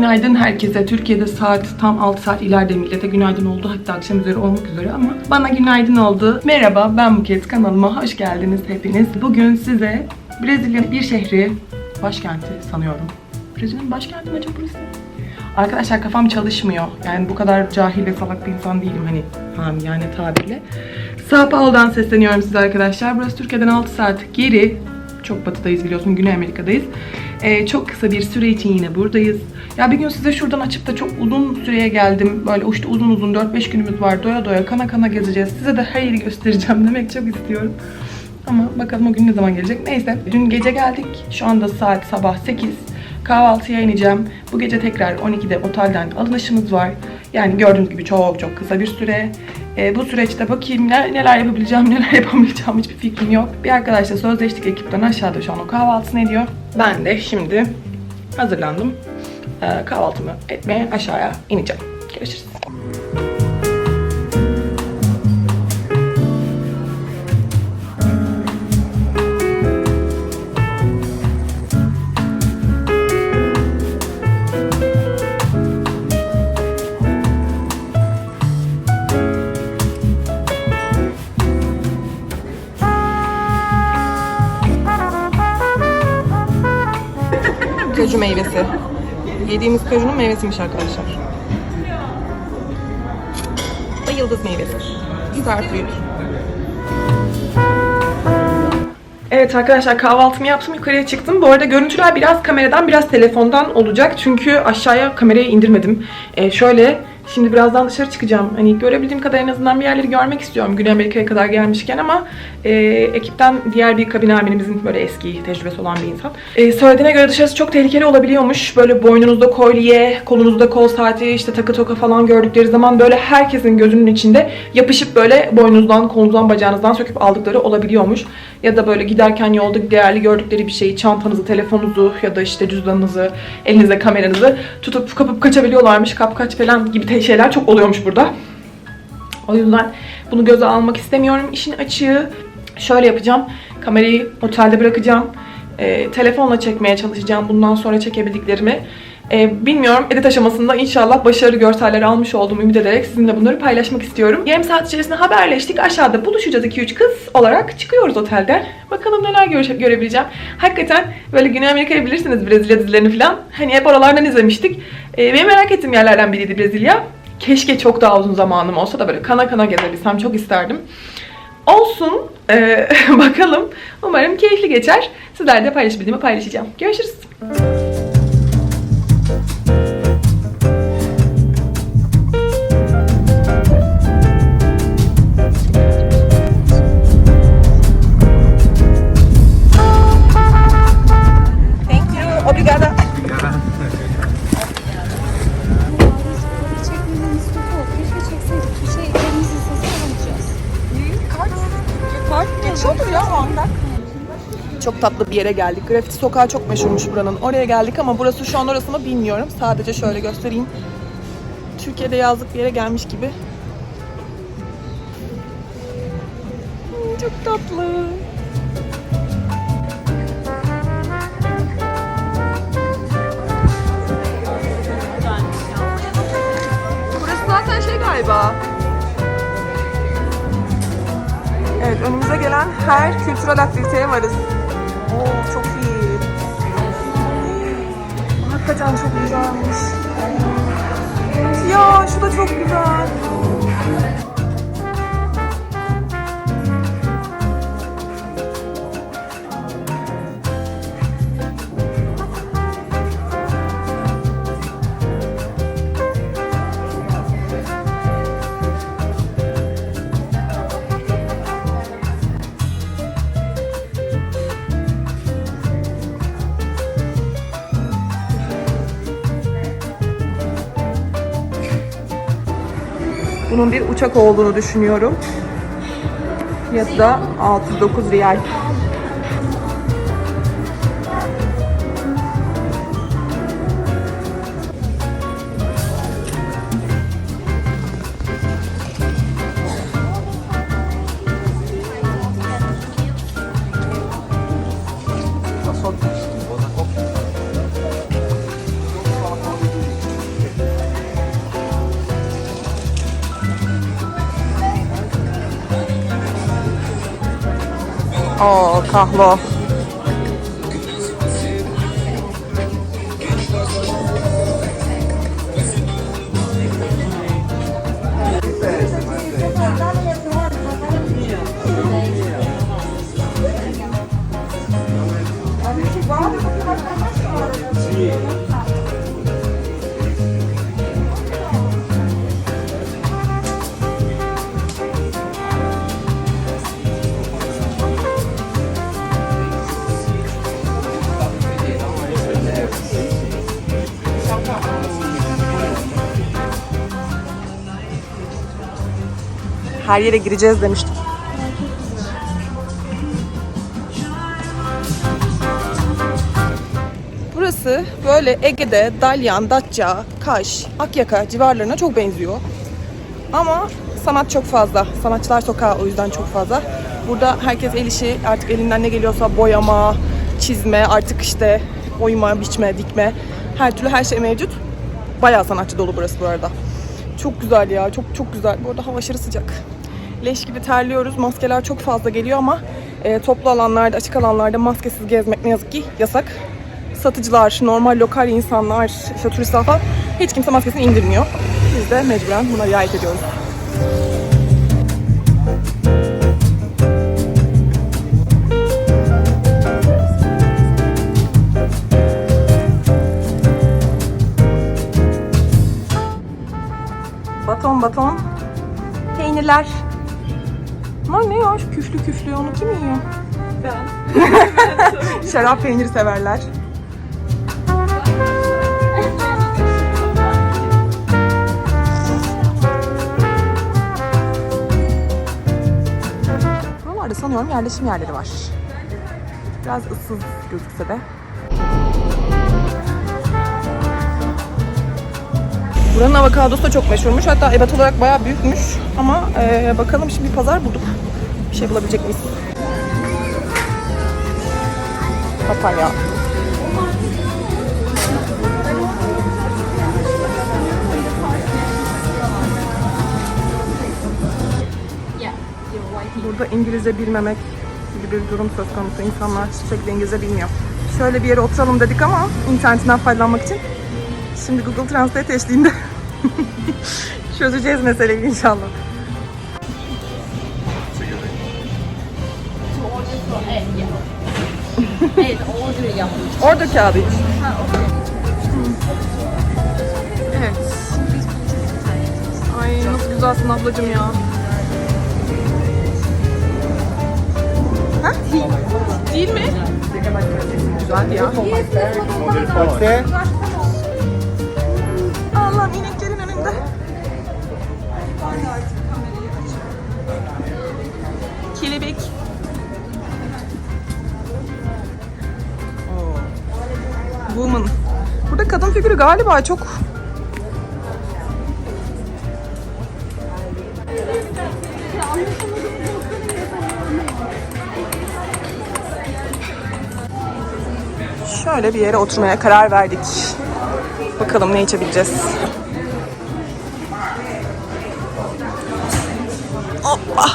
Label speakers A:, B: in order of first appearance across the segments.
A: Günaydın herkese. Türkiye'de saat tam 6 saat ileride millete günaydın oldu. Hatta akşam üzeri olmak üzere ama bana günaydın oldu. Merhaba ben Buket kanalıma hoş geldiniz hepiniz. Bugün size Brezilya'nın bir şehri, başkenti sanıyorum. Brezilya'nın başkenti mi acaba burası? Arkadaşlar kafam çalışmıyor. Yani bu kadar cahil ve salak bir insan değilim hani ham yani tabirle. Sao Paulo'dan sesleniyorum size arkadaşlar. Burası Türkiye'den 6 saat geri. Çok batıdayız biliyorsun. Güney Amerika'dayız. Ee, çok kısa bir süre için yine buradayız. Ya bir gün size şuradan açıp da çok uzun süreye geldim. Böyle işte uzun uzun 4-5 günümüz var. Doya doya kana kana gezeceğiz. Size de her yeri göstereceğim demek çok istiyorum. Ama bakalım o gün ne zaman gelecek. Neyse. Dün gece geldik. Şu anda saat sabah 8. Kahvaltıya ineceğim. Bu gece tekrar 12'de otelden alınışımız var. Yani gördüğünüz gibi çok çok kısa bir süre. Ee, bu süreçte bakayım ne- neler yapabileceğim, neler yapamayacağım hiçbir fikrim yok. Bir arkadaşla sözleştik ekipten aşağıda şu an o kahvaltısını ediyor. Ben de şimdi hazırlandım. Ee, kahvaltımı etmeye aşağıya ineceğim. Görüşürüz. Meyvesi. Yediğimiz kajunun meyvesiymiş arkadaşlar. Ve yıldız meyvesi. Starfruit. Evet arkadaşlar kahvaltımı yaptım yukarıya çıktım. Bu arada görüntüler biraz kameradan biraz telefondan olacak. Çünkü aşağıya kamerayı indirmedim. Ee, şöyle şimdi birazdan dışarı çıkacağım. Hani görebildiğim kadar en azından bir yerleri görmek istiyorum. Güney Amerika'ya kadar gelmişken ama e, ekipten diğer bir kabin aminimizin böyle eski tecrübesi olan bir insan. E, söylediğine göre dışarısı çok tehlikeli olabiliyormuş. Böyle boynunuzda kolye, kolunuzda kol saati, işte takı toka falan gördükleri zaman böyle herkesin gözünün içinde yapışıp böyle boynunuzdan, kolunuzdan, bacağınızdan söküp aldıkları olabiliyormuş. Ya da böyle giderken yolda değerli gördükleri bir şeyi, çantanızı, telefonunuzu ya da işte cüzdanınızı, elinizde kameranızı tutup kapıp kaçabiliyorlarmış. Kapkaç falan gibi şeyler çok oluyormuş burada. O yüzden bunu göze almak istemiyorum. İşin açığı şöyle yapacağım. Kamerayı otelde bırakacağım. Ee, telefonla çekmeye çalışacağım bundan sonra çekebildiklerimi. Ee, bilmiyorum edit aşamasında inşallah başarılı görseller almış olduğumu ümit ederek sizinle bunları paylaşmak istiyorum. Yarım saat içerisinde haberleştik. Aşağıda buluşacağız 2-3 kız olarak çıkıyoruz otelden. Bakalım neler göre- görebileceğim. Hakikaten böyle Güney Amerika'yı bilirsiniz Brezilya dizilerini falan. Hani hep oralardan izlemiştik. Ee, benim merak ettiğim yerlerden biriydi Brezilya. Keşke çok daha uzun zamanım olsa da böyle kana kana gezebilsem çok isterdim. Olsun. Ee, bakalım. Umarım keyifli geçer. Sizlerle paylaşabildiğimi paylaşacağım. Görüşürüz.
B: Çok
A: tatlı bir yere geldik. Grafiti sokağı çok meşhurmuş buranın. Oraya geldik ama burası şu an orası mı bilmiyorum. Sadece şöyle göstereyim. Türkiye'de yazlık bir yere gelmiş gibi. Hmm, Çok tatlı. Burası zaten şey galiba. Evet, önümüze gelen her kültürel aktiviteye varız. Oo, çok iyi. Hakikaten çok güzelmiş. Ya, şu da çok güzel. Bunun bir uçak olduğunu düşünüyorum. Fiyatı da 609 riyal. Oo kahlo. Her yere gireceğiz demiştik. Burası böyle Ege'de Dalyan, Datça, Kaş, Akyaka civarlarına çok benziyor. Ama sanat çok fazla. Sanatçılar sokağı o yüzden çok fazla. Burada herkes el işi artık elinden ne geliyorsa boyama, çizme, artık işte oyma, biçme, dikme her türlü her şey mevcut. Bayağı sanatçı dolu burası bu arada. Çok güzel ya. Çok çok güzel. Bu arada hava aşırı sıcak. Leş gibi terliyoruz. Maskeler çok fazla geliyor ama e, toplu alanlarda, açık alanlarda maskesiz gezmek ne yazık ki yasak. Satıcılar, normal lokal insanlar, işte turistler falan hiç kimse maskesini indirmiyor. Biz de mecburen buna riayet ediyoruz. Baton baton. Peynirler. Bunlar ne ya? Şu küflü küflü onu kim yiyor? Ben. Şarap peyniri severler. Buralarda sanıyorum yerleşim yerleri var. Biraz ıssız gözükse de. Buranın avokadosu da çok meşhurmuş. Hatta ebat olarak bayağı büyükmüş. Ama eee, bakalım şimdi bir pazar bulduk. Şey bulabilecek miyiz? Papaya. Burada İngilizce bilmemek gibi bir durum söz konusu. İnsanlar hiçbir şekilde İngilizce bilmiyor. Şöyle bir yere oturalım dedik ama internetinden faydalanmak için. Şimdi Google Translate eşliğinde çözeceğiz meseleyi inşallah.
C: Yapmış.
A: Orada kağıdı iç. Evet. Ay nasıl güzelsin ablacığım ya. Ha? Değil mi? Güzel ya. Woman. Burada kadın figürü galiba çok Şöyle bir yere oturmaya karar verdik. Bakalım ne içebileceğiz. Hoppa.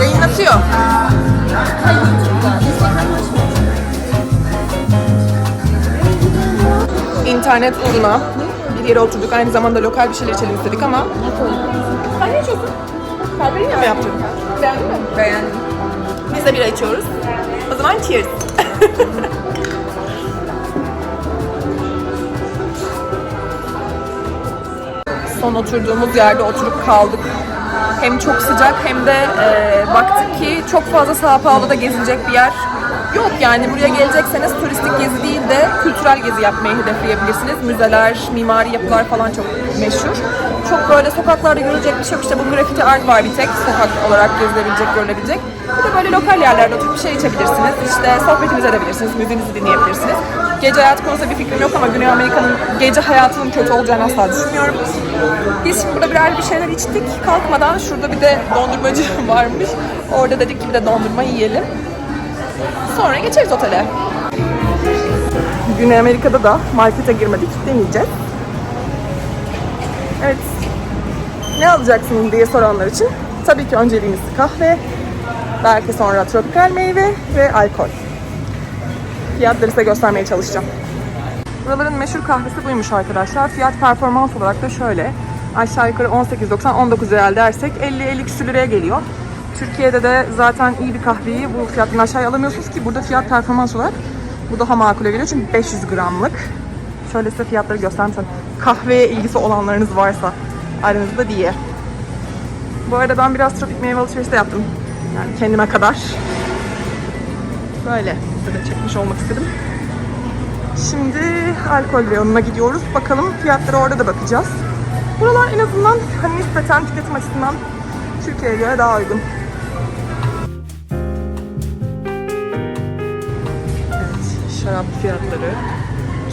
A: Yayınlatıyor. İnternet uğruna bir yere oturduk. Aynı zamanda lokal bir şeyler içelim istedik ama... Sen ne içiyorsun? Kahveyle mi yaptın? Beğendin mi? Beğendim. Biz de bira içiyoruz. O zaman cheers. Son oturduğumuz yerde oturup kaldık. Hem çok sıcak hem de e, baktık ki çok fazla Sao Paulo'da gezilecek bir yer yok. Yani buraya gelecekseniz turistik gezi değil de kültürel gezi yapmayı hedefleyebilirsiniz. Müzeler, mimari yapılar falan çok meşhur. Çok böyle sokaklarda görülecek bir şey yok. İşte bu grafiti art var bir tek sokak olarak gezilebilecek, görülebilecek. Bir de böyle lokal yerlerde oturup bir şey içebilirsiniz. İşte sohbetinizi edebilirsiniz, müziğinizi dinleyebilirsiniz. Gece hayatı konusunda bir fikrim yok ama Güney Amerika'nın gece hayatının kötü olacağını asla düşünmüyorum. Biz şimdi burada birer bir şeyler içtik. Kalkmadan şurada bir de dondurmacı varmış. Orada dedik ki bir de dondurma yiyelim. Sonra geçeriz otele. Güney Amerika'da da markete girmedik. Deneyeceğiz. Evet. ne alacaksın diye soranlar için tabii ki önceliğimiz kahve, belki sonra tropikal meyve ve alkol. Fiyatları size göstermeye çalışacağım. Buraların meşhur kahvesi buymuş arkadaşlar. Fiyat performans olarak da şöyle. Aşağı yukarı 18.90 19 real dersek 50-50 küsür liraya geliyor. Türkiye'de de zaten iyi bir kahveyi bu fiyattan aşağıya alamıyorsunuz ki burada fiyat performans olarak bu daha makule geliyor çünkü 500 gramlık. Şöyle size fiyatları göstermişim. Kahveye ilgisi olanlarınız varsa aranızda diye. Bu arada ben biraz tropik meyve alışverişi de yaptım. Yani kendime kadar. Böyle size de çekmiş olmak istedim. Şimdi alkol reyonuna gidiyoruz. Bakalım fiyatlara orada da bakacağız. Buralar en azından hani nispeten tüketim açısından Türkiye'ye göre daha uygun. Evet, şarap fiyatları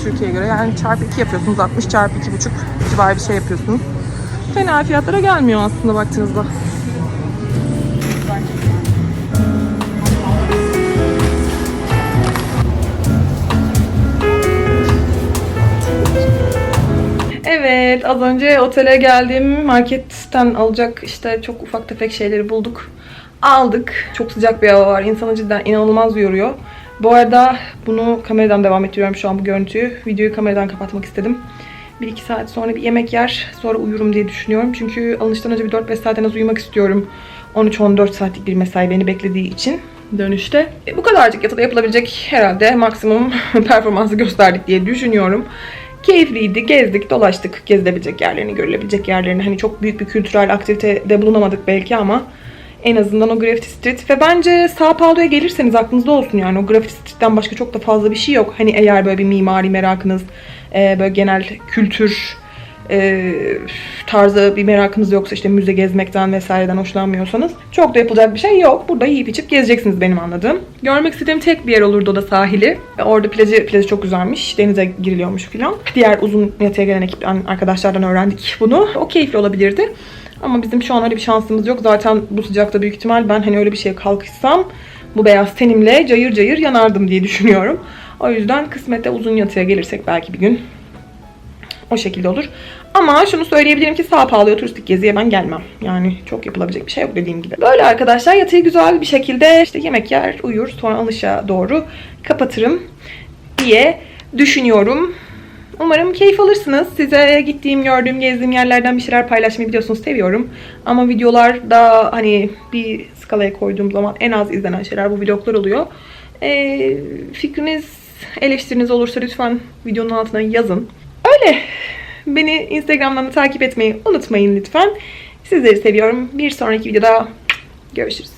A: Türkiye'ye göre yani çarpı 2 yapıyorsunuz. 60 çarpı 2,5 civarı bir şey yapıyorsunuz. Fena fiyatlara gelmiyor aslında baktığınızda. Evet, az önce otele geldim. Marketten alacak işte çok ufak tefek şeyleri bulduk. Aldık. Çok sıcak bir hava var. İnsanı cidden inanılmaz yoruyor. Bu arada bunu kameradan devam ettiriyorum şu an bu görüntüyü. Videoyu kameradan kapatmak istedim. 1-2 saat sonra bir yemek yer, sonra uyurum diye düşünüyorum. Çünkü alıştan önce bir 4-5 saat en az uyumak istiyorum. 13-14 saatlik bir mesai beni beklediği için dönüşte. E, bu kadarcık yatıda yapılabilecek herhalde maksimum performansı gösterdik diye düşünüyorum. Keyifliydi, gezdik, dolaştık. Gezilebilecek yerlerini, görülebilecek yerlerini. Hani çok büyük bir kültürel aktivitede bulunamadık belki ama en azından o Graffiti Street ve bence Sao Paulo'ya gelirseniz aklınızda olsun yani o Graffiti Street'ten başka çok da fazla bir şey yok. Hani eğer böyle bir mimari merakınız, e, böyle genel kültür e, tarzı bir merakınız yoksa işte müze gezmekten vesaireden hoşlanmıyorsanız çok da yapılacak bir şey yok. Burada yiyip içip gezeceksiniz benim anladığım. Görmek istediğim tek bir yer olurdu o da sahili. E, Orada plajı, plajı çok güzelmiş. Denize giriliyormuş filan. Diğer uzun yatıya gelen ekipten arkadaşlardan öğrendik bunu. O keyifli olabilirdi. Ama bizim şu an öyle bir şansımız yok. Zaten bu sıcakta büyük ihtimal ben hani öyle bir şeye kalkışsam bu beyaz tenimle cayır cayır yanardım diye düşünüyorum. O yüzden kısmette uzun yatıya gelirsek belki bir gün o şekilde olur. Ama şunu söyleyebilirim ki Sao Paulo'ya turistik geziye ben gelmem. Yani çok yapılabilecek bir şey yok dediğim gibi. Böyle arkadaşlar yatıyı güzel bir şekilde işte yemek yer, uyur, sonra alışa doğru kapatırım diye düşünüyorum. Umarım keyif alırsınız. Size gittiğim, gördüğüm, gezdiğim yerlerden bir şeyler paylaşmayı biliyorsunuz seviyorum. Ama videolarda hani bir skalaya koyduğum zaman en az izlenen şeyler bu vloglar oluyor. Ee, fikriniz, eleştiriniz olursa lütfen videonun altına yazın. Öyle. Beni Instagram'dan da takip etmeyi unutmayın lütfen. Sizleri seviyorum. Bir sonraki videoda görüşürüz.